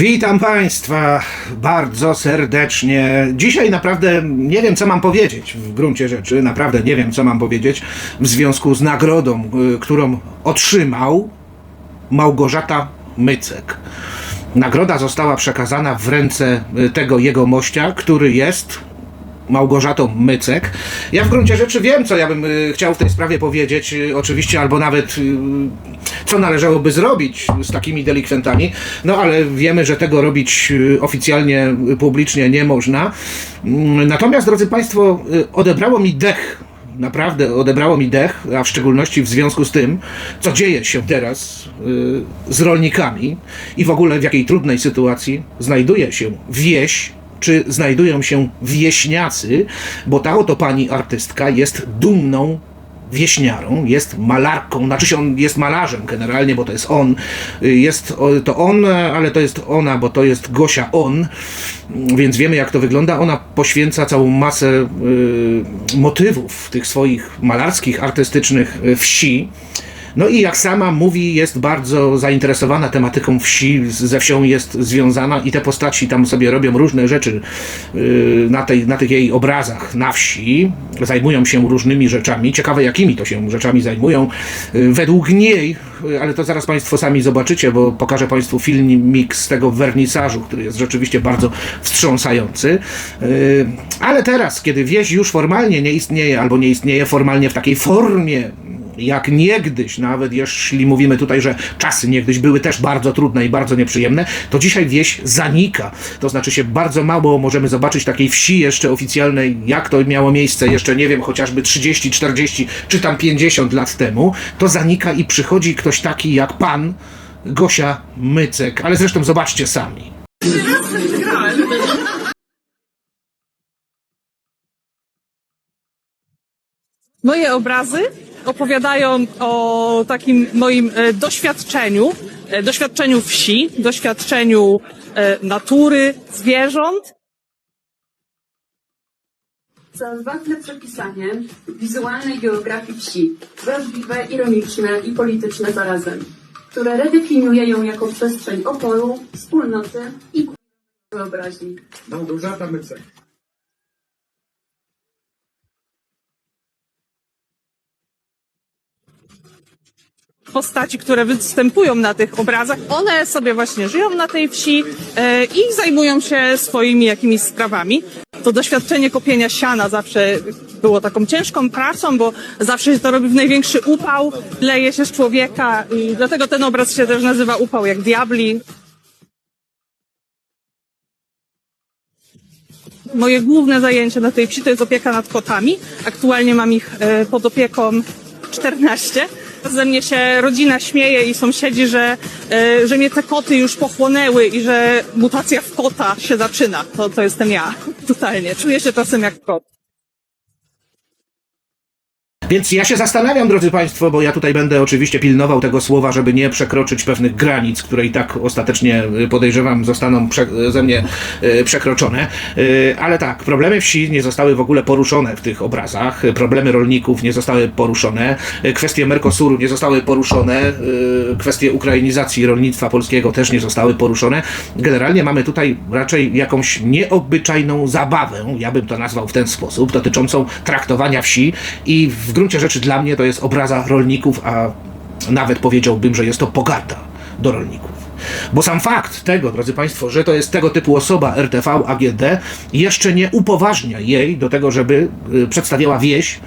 Witam Państwa bardzo serdecznie. Dzisiaj naprawdę nie wiem, co mam powiedzieć w gruncie rzeczy. Naprawdę nie wiem, co mam powiedzieć w związku z nagrodą, y, którą otrzymał Małgorzata Mycek. Nagroda została przekazana w ręce y, tego jego mościa, który jest Małgorzatą Mycek. Ja w gruncie rzeczy wiem, co ja bym y, chciał w tej sprawie powiedzieć, oczywiście, albo nawet co należałoby zrobić z takimi delikwentami, no ale wiemy, że tego robić y, oficjalnie, y, publicznie nie można. Mm, Natomiast, drodzy Państwo, y, odebrało mi dech naprawdę odebrało mi dech, a w szczególności w związku z tym, co dzieje się teraz y, z rolnikami i w ogóle w jakiej trudnej sytuacji znajduje się wieś, czy znajdują się wieśniacy, bo ta oto pani artystka jest dumną wieśniarą, jest malarką, znaczy się on jest malarzem generalnie, bo to jest on, jest to on, ale to jest ona, bo to jest Gosia on, więc wiemy jak to wygląda. Ona poświęca całą masę y, motywów tych swoich malarskich, artystycznych y, wsi. No i jak sama mówi, jest bardzo zainteresowana tematyką wsi, ze wsią jest związana i te postaci tam sobie robią różne rzeczy yy, na, tej, na tych jej obrazach na wsi, zajmują się różnymi rzeczami. Ciekawe jakimi to się rzeczami zajmują. Yy, Według niej, yy, ale to zaraz Państwo sami zobaczycie, bo pokażę Państwu filmik z tego wernisażu, który jest rzeczywiście bardzo wstrząsający. Ale teraz, kiedy wieś już formalnie nie istnieje, albo nie istnieje formalnie w takiej formie, jak niegdyś, nawet jeśli mówimy tutaj, że czasy niegdyś były też bardzo trudne i bardzo nieprzyjemne, to dzisiaj wieś zanika. To znaczy się bardzo mało możemy zobaczyć takiej wsi jeszcze oficjalnej, jak to miało miejsce jeszcze, nie wiem, chociażby 30, 40 czy tam 50 lat temu. To zanika i przychodzi ktoś taki jak pan Gosia Mycek. Ale zresztą zobaczcie sami. Moje obrazy opowiadają o takim moim e, doświadczeniu, e, doświadczeniu wsi, doświadczeniu e, natury, zwierząt. Za odważne przepisanie wizualnej geografii wsi, wrażliwe, ironiczne i polityczne zarazem, które redefiniuje ją jako przestrzeń oporu, wspólnoty i wyobraźni. Małgorzata Mycek. Postaci, które występują na tych obrazach, one sobie właśnie żyją na tej wsi e, i zajmują się swoimi jakimiś sprawami. To doświadczenie kopienia siana zawsze było taką ciężką pracą, bo zawsze się to robi w największy upał, leje się z człowieka i dlatego ten obraz się też nazywa upał jak diabli. Moje główne zajęcie na tej wsi to jest opieka nad kotami. Aktualnie mam ich e, pod opieką 14. Ze mnie się rodzina śmieje i sąsiedzi, że, e, że mnie te koty już pochłonęły i że mutacja w kota się zaczyna. To, to jestem ja. Totalnie. Czuję się czasem jak kot. Więc ja się zastanawiam, drodzy Państwo, bo ja tutaj będę oczywiście pilnował tego słowa, żeby nie przekroczyć pewnych granic, które i tak ostatecznie y, podejrzewam zostaną prze, ze mnie y, przekroczone. Y, ale tak, problemy wsi nie zostały w ogóle poruszone w tych obrazach, y, problemy rolników nie zostały poruszone, y, kwestie Mercosuru nie zostały poruszone, y, kwestie ukrainizacji rolnictwa polskiego też nie zostały poruszone. Generalnie mamy tutaj raczej jakąś nieobyczajną zabawę, ja bym to nazwał w ten sposób, dotyczącą traktowania wsi i w gruncie rzeczy dla mnie to jest obraza rolników, a nawet powiedziałbym, że jest to pogarda do rolników. Bo sam fakt tego, drodzy Państwo, że to jest tego typu osoba RTV, AGD, jeszcze nie upoważnia jej do tego, żeby y, przedstawiała wieś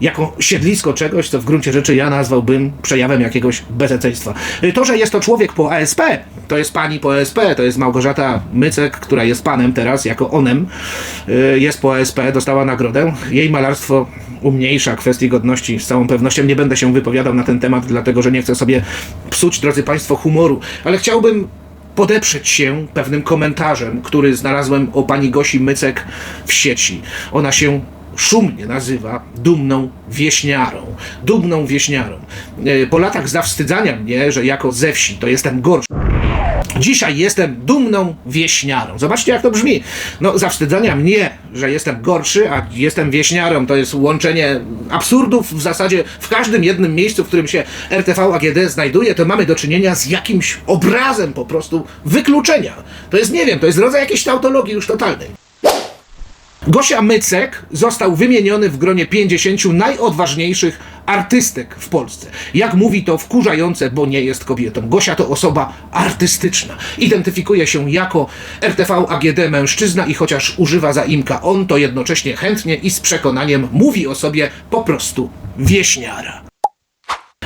jako siedlisko czegoś, co w gruncie rzeczy ja nazwałbym przejawem jakiegoś bezeceństwa. Y, To, że jest to człowiek po ASP, to jest pani po ASP, to jest Małgorzata Mycek, która jest panem teraz, jako onem, y, jest po ASP, dostała nagrodę. Jej malarstwo umniejsza kwestii godności z całą pewnością. Nie będę się wypowiadał na ten temat, dlatego że nie chcę sobie psuć, drodzy Państwo, humoru, ale chciałbym podeprzeć się pewnym komentarzem, który znalazłem o pani Gosi Mycek w sieci. Ona się szumnie nazywa dumną wieśniarą. Dumną wieśniarą. E, Po latach zawstydzania mnie, że jako ze wsi to jestem gorszy Dzisiaj jestem dumną wieśniarą. Zobaczcie, jak to brzmi. No, zawstydzania mnie, że jestem gorszy, a jestem wieśniarą, to jest łączenie absurdów w zasadzie w każdym jednym miejscu, w którym się RTV AGD znajduje, to mamy do czynienia z jakimś obrazem po prostu wykluczenia. To jest, nie wiem, to jest rodzaj jakiejś tautologii już totalnej. Gosia Mycek został wymieniony w gronie 50 najodważniejszych artystek w Polsce. Jak mówi to wkurzające, bo nie jest kobietą. Gosia to osoba artystyczna. Identyfikuje się jako RTV AGD mężczyzna i chociaż używa zaimka on, to jednocześnie chętnie i z przekonaniem mówi o sobie po prostu wieśniara.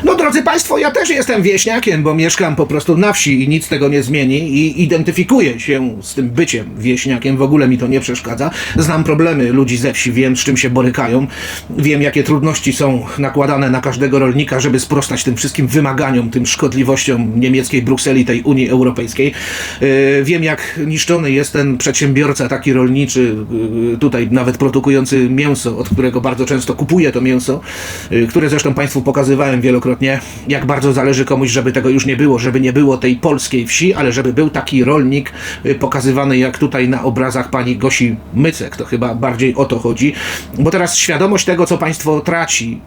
No drodzy Państwo, ja też jestem wieśniakiem, bo mieszkam po prostu na wsi i nic tego nie zmieni i identyfikuję się z tym byciem wieśniakiem, w ogóle mi to nie przeszkadza. Znam problemy ludzi ze wsi, wiem z czym się borykają, wiem jakie trudności są nakładane na każdego rolnika, żeby sprostać tym wszystkim wymaganiom, tym szkodliwościom niemieckiej Brukseli, tej Unii Europejskiej. Yy, Wiem jak niszczony jest ten przedsiębiorca taki rolniczy, yy, tutaj nawet produkujący mięso, od którego bardzo często kupuję to mięso, yy, które zresztą Państwu pokazywałem wielokrotnie, jak bardzo zależy komuś, żeby tego już nie było, żeby nie było tej polskiej wsi, ale żeby był taki rolnik yy, pokazywany jak tutaj na obrazach pani Gosi Mycek. To chyba bardziej o to chodzi, bo teraz świadomość tego, co państwo traci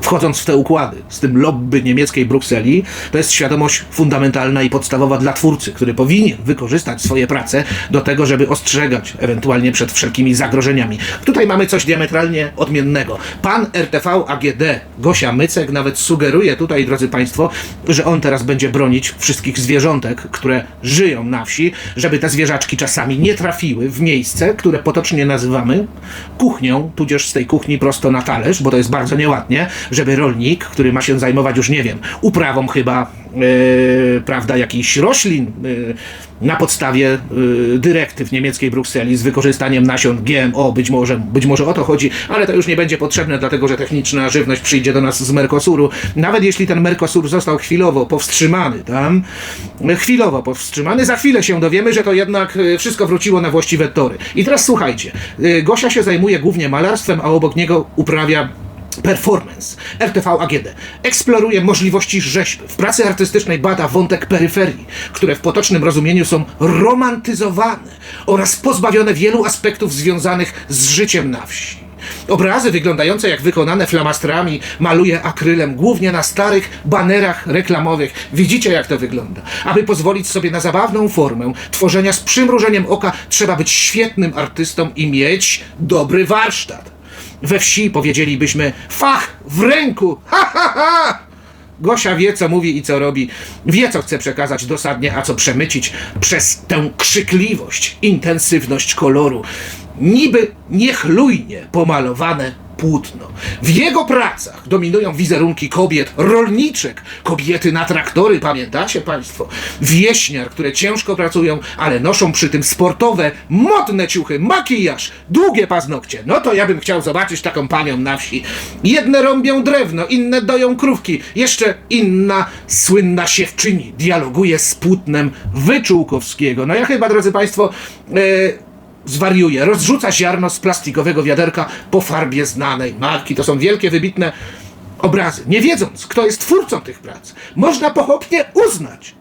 wchodząc w te układy z tym lobby niemieckiej Brukseli, to jest świadomość fundamentalna i podstawowa dla twórcy, który powinien wykorzystać swoje prace do tego, żeby ostrzegać ewentualnie przed wszelkimi zagrożeniami. Tutaj mamy coś diametralnie odmiennego. Pan RTV AGD, Gosia Mycek, nawet sugeruje tutaj, drodzy Państwo, że on teraz będzie bronić wszystkich zwierzątek, które żyją na wsi, żeby te zwierzaczki czasami nie trafiły w miejsce, które potocznie nazywamy kuchnią, tudzież z tej kuchni prosto na talerz, bo to jest bardzo nieładnie, żeby rolnik, który ma się zajmować już, nie wiem, uprawą chyba, e, prawda, jakichś roślin e, na podstawie e, dyrektyw niemieckiej Brukseli z wykorzystaniem nasion GMO, być może, być może o to chodzi, ale to już nie będzie potrzebne, dlatego że techniczna żywność przyjdzie do nas z Mercosuru. Nawet jeśli ten Mercosur został chwilowo powstrzymany tam, chwilowo powstrzymany, za chwilę się dowiemy, że to jednak wszystko wróciło na właściwe tory. I teraz słuchajcie, Gosia się zajmuje głównie malarstwem, a obok niego uprawia Performance. RTV AGD eksploruje możliwości rzeźby. W pracy artystycznej bada wątek peryferii, które w potocznym rozumieniu są romantyzowane oraz pozbawione wielu aspektów związanych z życiem na wsi. Obrazy wyglądające jak wykonane flamastrami maluje akrylem, głównie na starych banerach reklamowych. Widzicie jak to wygląda. Aby pozwolić sobie na zabawną formę tworzenia z przymrużeniem oka, trzeba być świetnym artystą i mieć dobry warsztat. We wsi powiedzielibyśmy fach w ręku. Ha, ha, ha! Gosia wie, co mówi i co robi, wie, co chce przekazać dosadnie, a co przemycić przez tę krzykliwość, intensywność koloru. Niby niechlujnie pomalowane płótno. W jego pracach dominują wizerunki kobiet, rolniczek, kobiety na traktory, pamiętacie Państwo? Wieśniar, które ciężko pracują, ale noszą przy tym sportowe, modne ciuchy, makijaż, długie paznokcie. No to ja bym chciał zobaczyć taką panią na wsi. Jedne rąbią drewno, inne doją krówki, jeszcze inna słynna siewczyni dialoguje z płótnem Wyczółkowskiego. No ja chyba, drodzy Państwo, e, zwariuje, rozrzuca ziarno z plastikowego wiaderka po farbie znanej marki. To są wielkie, wybitne obrazy. Nie wiedząc, kto jest twórcą tych prac, można pochopnie uznać,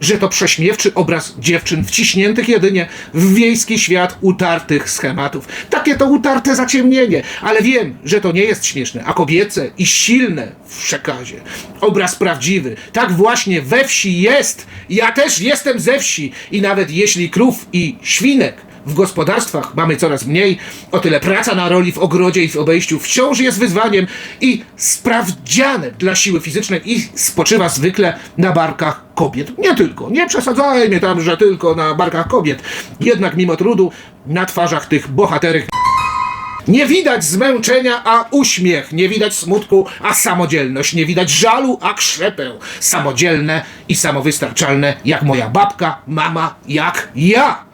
że to prześmiewczy obraz dziewczyn wciśniętych jedynie w wiejski świat utartych schematów. Takie to utarte zaciemnienie, ale wiem, że to nie jest śmieszne, a kobiece i silne w przekazie. Obraz prawdziwy. Tak właśnie we wsi jest. Ja też jestem ze wsi i nawet jeśli krów i świnek w gospodarstwach mamy coraz mniej, o tyle praca na roli w ogrodzie i w obejściu wciąż jest wyzwaniem i sprawdzianem dla siły fizycznej i spoczywa zwykle na barkach kobiet. Nie tylko, nie przesadzajmy tam, że tylko na barkach kobiet. Jednak mimo trudu na twarzach tych bohaterek nie widać zmęczenia, a uśmiech. Nie widać smutku, a samodzielność. Nie widać żalu, a krzepę. Samodzielne i samowystarczalne, jak moja babka, mama, jak ja.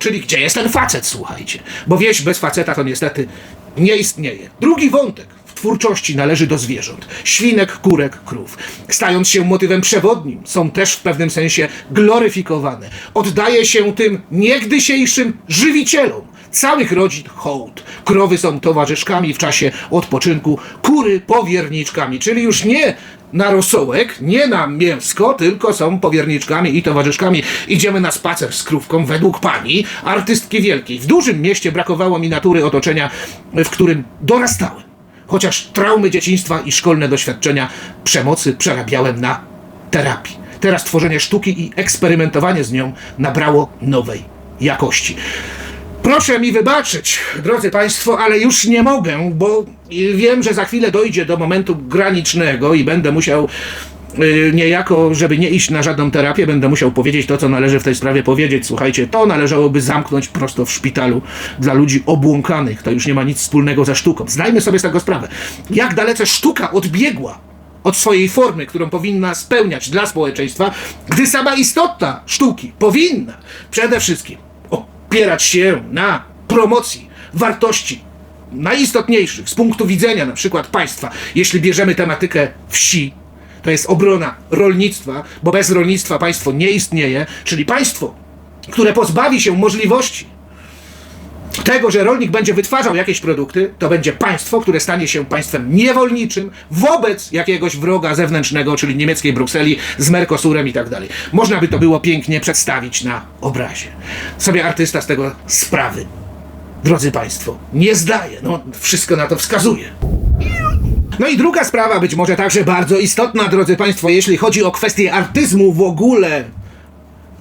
Czyli gdzie jest ten facet, słuchajcie? Bo wieś bez faceta to niestety nie istnieje. Drugi wątek w twórczości należy do zwierząt. Świnek, kurek, krów. Stając się motywem przewodnim, są też w pewnym sensie gloryfikowane. Oddaje się tym niegdysiejszym żywicielom całych rodzin hołd. Krowy są towarzyszkami w czasie odpoczynku, kury powierniczkami, czyli już nie na rosołek, nie na mięsko, tylko są powierniczkami i towarzyszkami. Idziemy na spacer z krówką według pani, artystki wielkiej. W dużym mieście brakowało mi natury otoczenia, w którym dorastałem. Chociaż traumy dzieciństwa i szkolne doświadczenia przemocy przerabiałem na terapii. Teraz tworzenie sztuki i eksperymentowanie z nią nabrało nowej jakości. Proszę mi wybaczyć, drodzy Państwo, ale już nie mogę, bo wiem, że za chwilę dojdzie do momentu granicznego i będę musiał y, niejako, żeby nie iść na żadną terapię, będę musiał powiedzieć to, co należy w tej sprawie powiedzieć. Słuchajcie, to należałoby zamknąć prosto w szpitalu dla ludzi obłąkanych. To już nie ma nic wspólnego ze sztuką. Zdajmy sobie z tego sprawę. Jak dalece sztuka odbiegła od swojej formy, którą powinna spełniać dla społeczeństwa, gdy sama istota sztuki powinna przede wszystkim opierać się na promocji wartości najistotniejszych z punktu widzenia na przykład państwa. Jeśli bierzemy tematykę wsi, to jest obrona rolnictwa, bo bez rolnictwa państwo nie istnieje, czyli państwo, które pozbawi się możliwości tego, że rolnik będzie wytwarzał jakieś produkty, to będzie państwo, które stanie się państwem niewolniczym wobec jakiegoś wroga zewnętrznego, czyli niemieckiej Brukseli z Mercosurem i tak dalej. Można by to było pięknie przedstawić na obrazie. Sobie artysta z tego sprawy, drodzy państwo, nie zdaje. No, wszystko na to wskazuje. No i druga sprawa, być może także bardzo istotna, drodzy Państwo, jeśli chodzi o kwestię artyzmu w ogóle.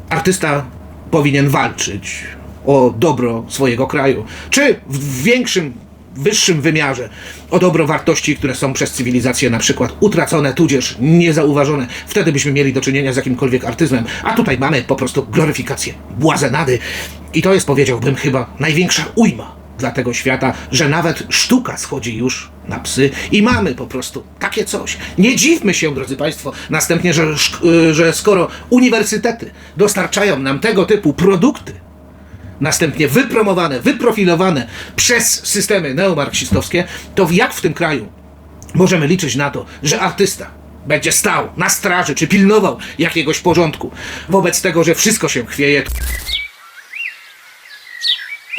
Artysta powinien walczyć o dobro swojego kraju, czy w większym, wyższym wymiarze o dobro wartości, które są przez cywilizację na przykład utracone, tudzież niezauważone. Wtedy byśmy mieli do czynienia z jakimkolwiek artyzmem, a tutaj mamy po prostu gloryfikację, błazenady i to jest, powiedziałbym, chyba największa ujma dla tego świata, że nawet sztuka schodzi już na psy i mamy po prostu takie coś. Nie dziwmy się, drodzy Państwo, następnie, że, y, że skoro uniwersytety dostarczają nam tego typu produkty, następnie wypromowane, wyprofilowane przez systemy neomarksistowskie, to jak w tym kraju możemy liczyć na to, że artysta będzie stał na straży czy pilnował jakiegoś porządku wobec tego, że wszystko się chwieje.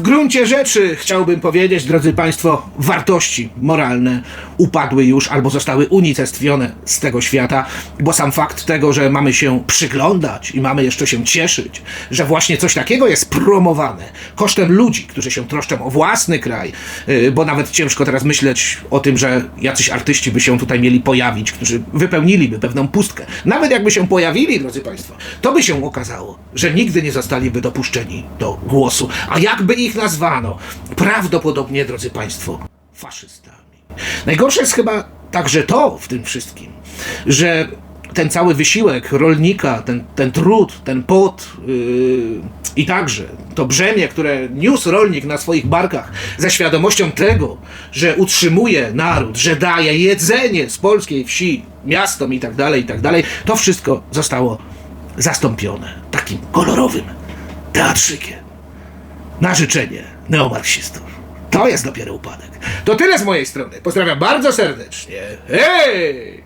Gruncie rzeczy chciałbym powiedzieć, drodzy Państwo, wartości moralne upadły już albo zostały unicestwione z tego świata, bo sam fakt tego, że mamy się przyglądać i mamy jeszcze się cieszyć, że właśnie coś takiego jest promowane kosztem ludzi, którzy się troszczą o własny kraj, yy, bo nawet ciężko teraz myśleć o tym, że jacyś artyści by się tutaj mieli pojawić, którzy wypełniliby pewną pustkę. Nawet jakby się pojawili, drodzy Państwo, to by się okazało, że nigdy nie zostaliby dopuszczeni do głosu. A jakby ich nazwano? Prawdopodobnie, drodzy Państwo, faszystami. Najgorsze jest chyba także to w tym wszystkim, że ten cały wysiłek rolnika, ten, ten trud, ten pot yy, i także to brzemię, które niósł rolnik na swoich barkach ze świadomością tego, że utrzymuje naród, że daje jedzenie z polskiej wsi miastom i tak dalej, i tak dalej, to wszystko zostało zastąpione takim kolorowym teatrzykiem na życzenie neomarksistów. To jest dopiero upadek. To tyle z mojej strony. Pozdrawiam bardzo serdecznie. Hej!